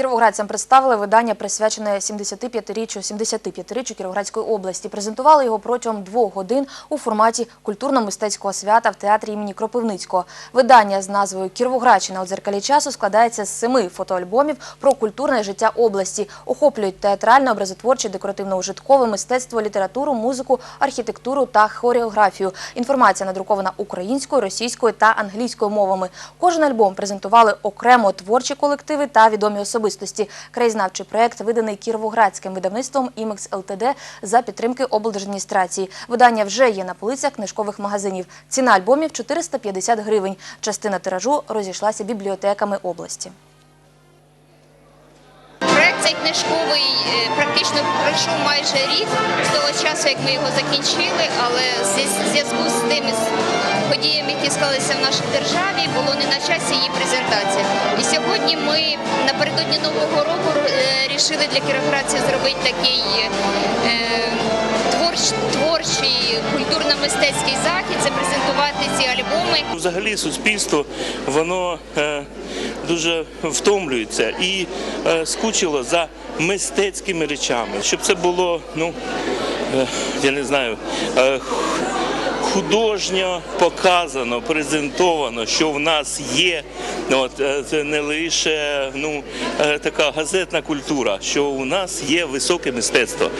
Кіровоградцям представили видання, присвячене 75-річчю 75-річчю Кіровоградської області. Презентували його протягом двох годин у форматі культурно-мистецького свята в театрі імені Кропивницького. Видання з назвою Кіровоградщина у дзеркалі часу складається з семи фотоальбомів про культурне життя області. Охоплюють театральне, образотворче, декоративно-ужиткове мистецтво, літературу, музику, архітектуру та хореографію. Інформація надрукована українською, російською та англійською мовами. Кожен альбом презентували окремо творчі колективи та відомі особистості. Краєзнавчий проект виданий Кіровоградським видавництвом «Імекс ЛТД» за підтримки облдержадміністрації. Видання вже є на полицях книжкових магазинів. Ціна альбомів – 450 гривень. Частина тиражу розійшлася бібліотеками області. Проект цей книжковий е, практично пройшов майже рік з того часу, як ми його закінчили, але зв'язку з тими подіями, які склалися в нашій державі, було не на часі її презентація. І сьогодні ми напередодні нового року е, рішили для кіровоградців зробити такий е, творч, творчий культурно-мистецький захід, це презентувати ці альбоми. Взагалі суспільство воно е, дуже втомлюється і скучило за мистецькими речами, щоб це було, ну я не знаю. Художньо показано, презентовано, що в нас є. От е, це не лише ну е, така газетна культура, що у нас є високе мистецтво.